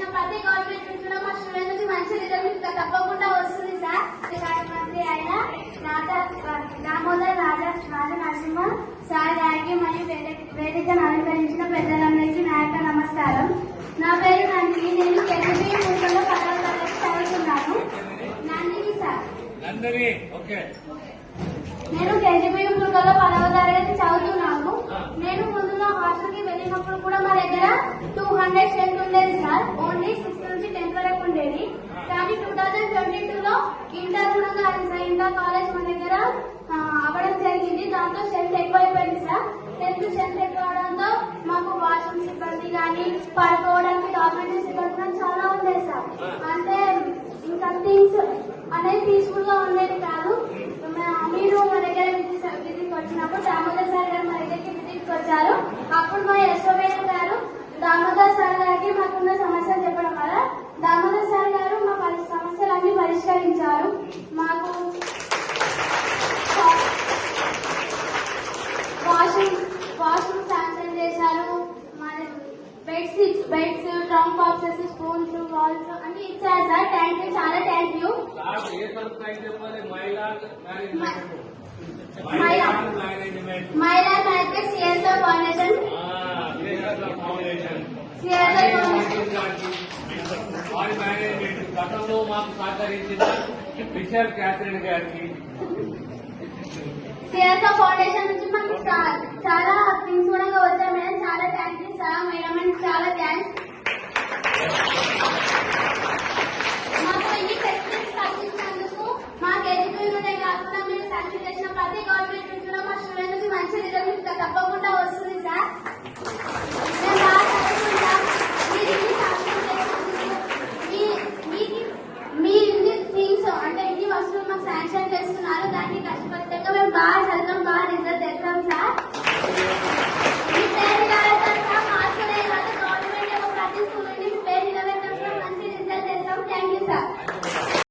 చేసిన ప్రతి గవర్నమెంట్ కూడా మా స్టూడెంట్స్ మంచి రిజల్ట్ తప్పకుండా వస్తుంది సార్. మంత్రి అయిన నాట దామోదర్ రాజా రాజ నరసింహ సార్ గారికి మరియు వేదికను అలంకరించిన పెద్దలందరికీ నా యొక్క నమస్కారం. నా పేరు నంది నేను కెనబీ మూలలో పదవ తరగతి చదువుతున్నాను. నందిని సార్. నేను కెనబీ మూలలో పదవ తరగతి చదువుతున్నాను. నేను ముందు నా హాస్టల్కి వెళ్ళినప్పుడు కూడా మా దగ్గర టూ హండ్రెడ్ స్ట్రెంత్ ఉండేది సార్. ఓన్లీ సిక్స్త్ నుంచి టెన్త్ వరకు ఉండేది. కానీ టూ థౌజండ్ ట్వంటీ టూ లో ఇంటర్ కూడా ఇంటర్ కాలేజ్ మన దగ్గర అవ్వడం జరిగింది. దాంతో స్ట్రెంత్ ఎక్కువైపోయింది సార్. టెన్త్ స్ట్రెంత్ ఎక్కువ అవడంతో మాకు వాష్రూమ్ సిబ్బంది కానీ పడుకోవడానికి డాక్యుమెంట్స్ సిబ్బంది చాలా ఉండేది సార్. అంటే ఇంకా థింగ్స్ అనేది పీస్ఫుల్గా ఉండేది కాదు. మీరు మా దగ్గర విజిట్ వచ్చినప్పుడు దామోదర్ సార్ గారు మా దగ్గరికి విజిట్కి వచ్చారు. అప్పుడు మా యశ్వమేధ గారు Damodar Beds beds trunk boxes spoons balls అన్ని ఇచ్చారు సార్ థ్యాంక్ యూ చాలా thank you sir A subscribe చెప్పాలి మహిళా మేనేజ్మెంట్ మహిళా. మహిళా మేనేజ్మెంట్ మహిళా market CSR foundation foundation CSR foundation వారి మేనేజ్మెంట్ గతంలో మాకు సహకరించిన విశాల్ క్యాథరిన్ గారికి సిఎస్ఆర్ ఫౌండేషన్ నుంచి గవర్నమెంట్ గవర్నమెంట్ కూడా మా తప్పకుండా వస్తుంది సార్ మీ ఇన్ని థింగ్స్ అంటే వస్తువులు మాకు శాంక్షన్ చేస్తున్నారు దాన్ని కష్టపడితే మేము బాగా చదివాం బాగా రిజల్ట్ తెస్తాం సార్